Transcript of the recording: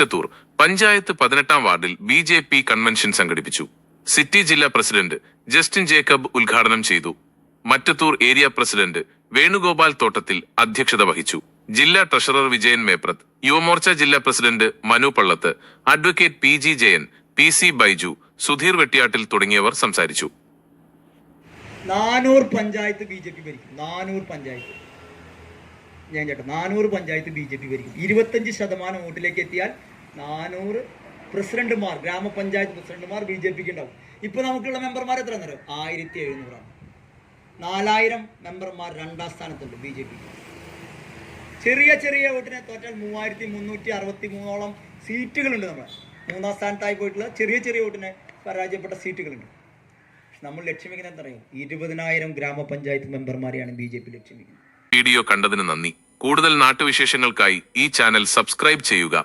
മറ്റത്തൂർ പഞ്ചായത്ത് പതിനെട്ടാം വാർഡിൽ B J P convention സംഘടിപ്പിച്ചു. സിറ്റി ജില്ലാ പ്രസിഡന്റ് ജസ്റ്റിൻ ജേക്കബ് ഉദ്ഘാടനം ചെയ്തു. മറ്റത്തൂർ ഏരിയ പ്രസിഡന്റ് വേണുഗോപാൽ തോട്ടത്തിൽ അധ്യക്ഷത വഹിച്ചു. ജില്ലാ ട്രഷറർ വിജയൻ മേപ്രത് യുവമോർച്ച ജില്ലാ president Manu Pallath advocate P G Jayan P C Baiju Sudheer Vettiyattil തുടങ്ങിയവർ സംസാരിച്ചു. നാനൂറ് പഞ്ചായത്ത് ബി ജെ പി ഭരിക്കും. നാനൂർ പഞ്ചായത്ത്. ഞാൻ ചേട്ടാ നാനൂറ് പഞ്ചായത്ത് ബി ജെ പി ഭരിക്കും. ഇരുപത്തഞ്ച് ശതമാനം വോട്ടിലേക്ക് എത്തിയാൽ നാനൂറ് പ്രസിഡന്റുമാർ ഗ്രാമപഞ്ചായത്ത് പ്രസിഡന്റുമാർ ബി ജെ പിക്ക് ഉണ്ടാവും. ഇപ്പൊ നമുക്കുള്ള മെമ്പർമാർ എത്ര നേരം ആയിരത്തി എഴുന്നൂറാണ് നാലായിരം മെമ്പർമാർ രണ്ടാം സ്ഥാനത്തുണ്ട് ബി ജെ പി. ചെറിയ ചെറിയ വോട്ടിനെ തോറ്റാൽ മൂവായിരത്തി മുന്നൂറ്റി അറുപത്തി മൂന്നോളം സീറ്റുകളുണ്ട് നമ്മൾ മൂന്നാം സ്ഥാനത്തായി പോയിട്ടുള്ള ചെറിയ ചെറിയ വോട്ടിനെ പരാജയപ്പെട്ട സീറ്റുകളുണ്ട്. നമ്മൾ ലക്ഷ്യമിക്കുന്നത് എന്താ പറയുക ഇരുപതിനായിരം ഗ്രാമപഞ്ചായത്ത് മെമ്പർമാരെയാണ് ബി ജെ പി ലക്ഷ്യമിക്കുന്നത് വീഡിയോ കണ്ടതിന് നന്ദി. കൂടുതൽ നാട്ടുവിശേഷങ്ങൾക്കായി ഈ ചാനൽ സബ്സ്ക്രൈബ് ചെയ്യുക.